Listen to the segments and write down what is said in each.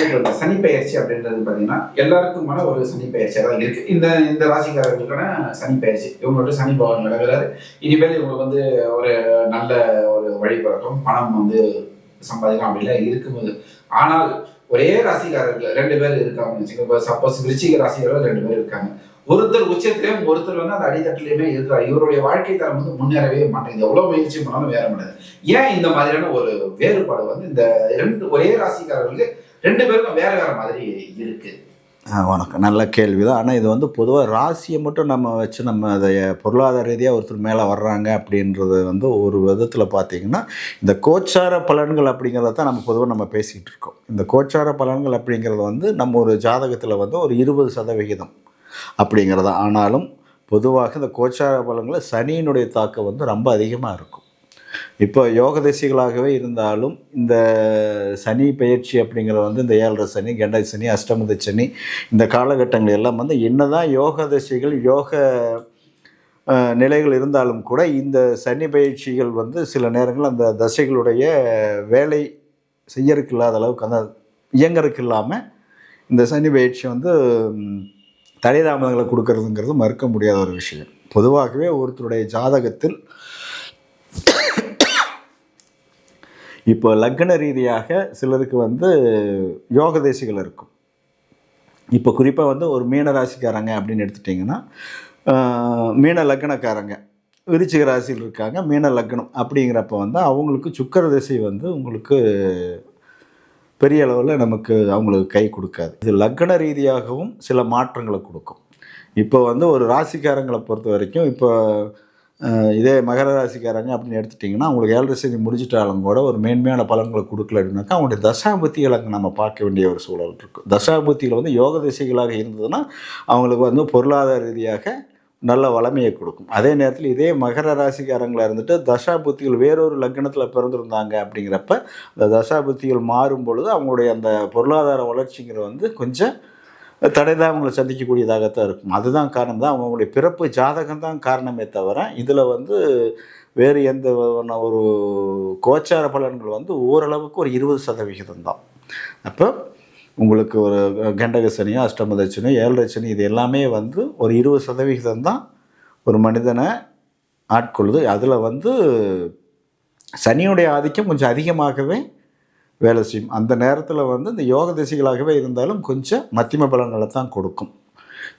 இந்த சனி பயிற்சி அப்படின்றது பார்த்தீங்கன்னா எல்லாருக்குமான ஒரு சனி பெயர்ச்சியாக தான் இருக்கு. இந்த இந்த ராசிக்காரர்களுக்கான சனி பயிற்சி இவங்களோட சனி பகவான் நடக்கிறாரு. இனிமேல் இவங்களுக்கு வந்து ஒரு நல்ல ஒரு வழிபழக்கம் பணம் வந்து சம்பாதிக்கலாம் அப்படிலாம் இருக்கும்போது. ஆனால் ஒரே ராசிக்காரர்கள் ரெண்டு பேர் இருக்காங்க வச்சுக்கோங்க. சப்போஸ் விருச்சிக ராசிக்காரர்கள் ரெண்டு பேர் இருக்காங்க. ஒருத்தர் உச்சத்திலையும் ஒருத்தர் வந்து அந்த அடித்தட்டிலையுமே இருக்கிறார். இவருடைய வாழ்க்கை தரம் வந்து முன்னேறவே மாட்டேங்குது. எவ்வளவு முயற்சி பண்ணாலும் வேற முடியாது ஏன் இந்த மாதிரியான ஒரு வேறுபாடு வந்து இந்த ரெண்டு ஒரே ராசிக்காரர்களுக்கு ரெண்டு பேருக்கும் வேற வேற மாதிரி இருக்கு. வணக்கம். நல்ல கேள்வி தான் ஆனால் இது வந்து பொதுவாக ராசியை மட்டும் நம்ம வச்சு நம்ம அதை பொருளாதார ரீதியாக ஒருத்தர் மேலே வர்றாங்க அப்படின்றது வந்து ஒரு விதத்தில் பார்த்தீங்கன்னா இந்த கோச்சார பலன்கள் அப்படிங்கிறத தான் நம்ம பொதுவாக நம்ம பேசிக்கிட்டு இருக்கோம். இந்த கோச்சார பலன்கள் அப்படிங்கிறது வந்து நம்ம ஒரு ஜாதகத்தில் வந்து ஒரு இருபது சதவிகிதம் அப்படிங்கிறது. ஆனாலும் பொதுவாக இந்த கோச்சார பலன்களில் சனியினுடைய தாக்கம் வந்து ரொம்ப அதிகமாக இருக்கும். இப்போ யோக திசைகளாகவே இருந்தாலும் இந்த சனி பயிற்சி அப்படிங்கிறது வந்து இந்த ஏழரை சனி கெண்டை சனி அஷ்டமத சனி இந்த காலகட்டங்கள் எல்லாம் வந்து என்னதான் யோக திசைகள் யோக நிலைகள் இருந்தாலும் கூட இந்த சனி பயிற்சிகள் வந்து சில நேரங்கள் அந்த தசைகளுடைய வேலை செய்யறதுக்கு இல்லாத அளவுக்கு அந்த இயங்கறதுக்கு இல்லாமல் இந்த சனி பயிற்சி வந்து ம், தடைதாமதங்களை கொடுக்கறதுங்கிறது மறுக்க முடியாத ஒரு விஷயம். பொதுவாகவே ஒருத்தருடைய ஜாதகத்தில் இப்போ லக்ன ரீதியாக சிலருக்கு வந்து யோக தேசிகள் இருக்கும். இப்போ குறிப்பாக வந்து ஒரு மீன ராசிக்காரங்க அப்படின்னு எடுத்துட்டிங்கன்னா மீன லக்னக்காரங்க. விருச்சிக ராசியில் இருக்காங்க மீன லக்னம் அப்படிங்கிறப்ப வந்து அவங்களுக்கு சுக்கர திசை வந்து உங்களுக்கு பெரிய அளவில் நமக்கு அவங்களுக்கு கை கொடுக்காது. இது லக்ன ரீதியாகவும் சில மாற்றங்களை கொடுக்கும். இப்போ வந்து ஒரு ராசிக்காரங்களை பொறுத்த வரைக்கும் இப்போ இதே மகர ராசிக்காரங்க அப்படின்னு எடுத்துட்டிங்கன்னா அவங்களுக்கு ஏழரை சதி முடிச்சிட்டாலும் கூட ஒரு மேன்மையான பலன்களை கொடுக்கல அப்படின்னாக்கா அவங்களுடைய தசாபுத்திகளை அங்கே நம்ம பார்க்க வேண்டிய ஒரு சூழல் இருக்கும் தசாபுத்தியில் வந்து யோக திசைகளாக இருந்ததுன்னா அவங்களுக்கு வந்து பொருளாதார ரீதியாக நல்ல வளமையை கொடுக்கும். அதே நேரத்தில் இதே மகர ராசிக்காரங்களாக இருந்துட்டு தசாபுத்திகள் வேறொரு லக்னத்தில் பிறந்திருந்தாங்க அப்படிங்கிறப்ப அந்த தசாபுத்திகள் மாறும் பொழுது அவங்களுடைய அந்த பொருளாதார வளர்ச்சிங்கிறது வந்து கொஞ்சம் தடைதாமங்களை சந்திக்கக்கூடியதாகத்தான் இருக்கும். அதுதான் காரணம் தான் அவங்களுடைய பிறப்பு ஜாதகம் தான் காரணமே தவிர இதில் வந்து வேறு எந்த ஒரு கோச்சார பலன்கள் வந்து ஓரளவுக்கு ஒரு இருபது சதவிகிதம் தான். அப்போ உங்களுக்கு ஒரு கண்டக சனியோ அஷ்டமத ஏழரை சனி இது எல்லாமே வந்து ஒரு இருபது சதவிகிதம் தான் ஒரு மனிதனை ஆட்கொள்ளுது. அதில் வந்து சனியுடைய ஆதிக்கம் கொஞ்சம் அதிகமாகவே வேலை செய்யும். அந்த நேரத்தில் வந்து இந்த யோக திசைகளாகவே இருந்தாலும் கொஞ்சம் மத்தியம பலன்களை தான் கொடுக்கும்.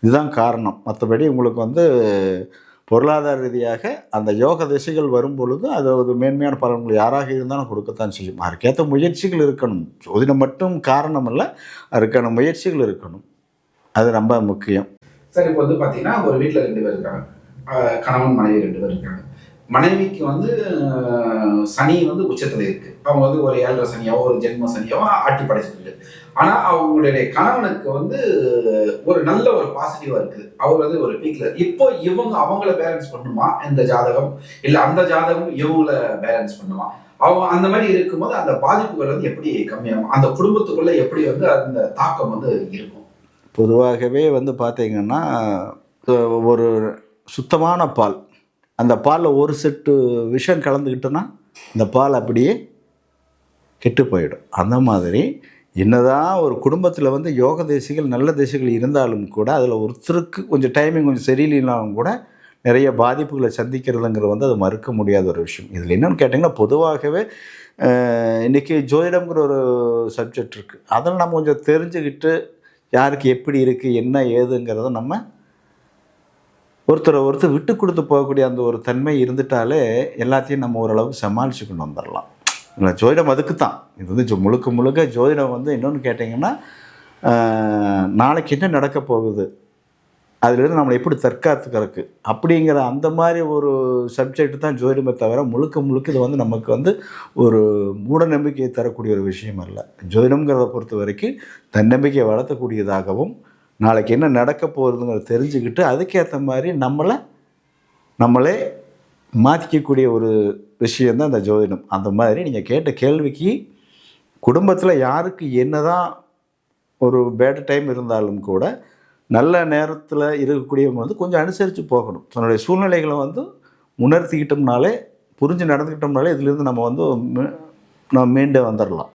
இதுதான் காரணம். மற்றபடி உங்களுக்கு வந்து பொருளாதார ரீதியாக அந்த யோக திசைகள் வரும் பொழுது அது ஒரு மேன்மையான பலன்கள் யாராக இருந்தாலும் கொடுக்கத்தான் செய்யும். அதுக்கேற்ற முயற்சிகள் இருக்கணும். ஜோதிடம் மட்டும் காரணம் இல்லை அதுக்கான முயற்சிகள் இருக்கணும். அது ரொம்ப முக்கியம். சார் இப்போ வந்து பார்த்தீங்கன்னா ஒரு வீட்டில் ரெண்டு பேர் இருக்காங்க. கணவன் மனைவி ரெண்டு பேர் இருக்காங்க. மனைவிக்கு வந்து சனி வந்து உச்சத்தில் இருக்கு. அவங்க வந்து ஒரு ஏழரை சனியாவோ ஒரு ஜென்ம சனியாவோ ஆட்டி படைச்சிருக்கு ஆனா அவங்களுடைய கணவனுக்கு வந்து ஒரு நல்ல ஒரு பாசிட்டிவா இருக்குது. அவர் வந்து ஒரு பீக்ல இப்போ இவங்க அவங்கள பேலன்ஸ் பண்ணுமா? இந்த ஜாதகம்? இல்ல அந்த ஜாதகம் இவங்கள பேலன்ஸ் பண்ணுமா? அவங்க அந்த மாதிரி இருக்கும்போது அந்த பாதிப்புகள் வந்து எப்படி கம்மியாகும்? அந்த குடும்பத்துக்குள்ள எப்படி வந்து அந்த தாக்கம் வந்து இருக்கும்? பொதுவாகவே வந்து பார்த்தீங்கன்னா ஒரு சுத்தமான பால் அந்த பாலில் ஒரு செட்டு விஷம் கலந்துக்கிட்டோன்னா இந்த பால் அப்படியே கெட்டு போயிடும். அந்த மாதிரி என்னதான் ஒரு குடும்பத்தில் வந்து யோக தேசிகள் நல்ல தேசிகள் இருந்தாலும் கூட அதில் ஒருத்தருக்கு கொஞ்சம் டைமிங் கொஞ்சம் சரியில்லைனாலும் கூட நிறைய பாதிப்புகளை சந்திக்கிறதுங்கிறது வந்து அது மறுக்க முடியாத ஒரு விஷயம். இதில் என்னென்னு கேட்டிங்கன்னா பொதுவாகவே இன்றைக்கி ஜோதிடம்ங்கிற ஒரு சப்ஜெக்ட் இருக்குது அதில் நம்ம கொஞ்சம் தெரிஞ்சுக்கிட்டு யாருக்கு எப்படி இருக்குது என்ன ஏதுங்கிறத நம்ம ஒருத்தரை ஒருத்தர் விட்டு கொடுத்து போகக்கூடிய அந்த ஒரு தன்மை இருந்துட்டாலே எல்லாத்தையும் நம்ம ஓரளவுக்கு சமாளித்து கொண்டு வந்துடலாம். இல்லை ஜோதிடம் அதுக்கு தான் இது வந்து முழுக்க முழுக்க ஜோதிடம் வந்து இன்னொன்று கேட்டிங்கன்னா நாளைக்கு என்ன நடக்க போகுது? அதுலேருந்து நம்மளை எப்படி தற்காத்துக்கிறதுக்கு? அப்படிங்கிற அந்த மாதிரி ஒரு சப்ஜெக்ட் தான் ஜோதிடமே தவிர முழுக்க முழுக்க இது வந்து நமக்கு வந்து ஒரு மூட நம்பிக்கையை தரக்கூடிய ஒரு விஷயம் அல்ல. ஜோதிடம்ங்கிறத பொறுத்த வரைக்கும் தன்னம்பிக்கையை வளர்த்தக்கூடியதாகவும் நாளைக்கு என்ன நடக்க போகுதுங்கிறத தெரிஞ்சுக்கிட்டு அதுக்கேற்ற மாதிரி நம்மளை நம்மளே மாற்றிக்கக்கூடிய ஒரு விஷயந்தான் இந்த ஜோதிடம். அந்த மாதிரி நீங்கள் கேட்ட கேள்விக்கு குடும்பத்தில் யாருக்கு என்ன தான் ஒரு பேட் டைம் இருந்தாலும் கூட நல்ல நேரத்தில் இருக்கக்கூடியவங்க வந்து கொஞ்சம் அனுசரித்து போகணும். தன்னுடைய சூழ்நிலைகளை வந்து உணர்த்திக்கிட்டோம்னாலே புரிஞ்சு நடந்துக்கிட்டோம்னாலே இதுலேருந்து நம்ம வந்து நம்ம மீண்டு வந்துடலாம்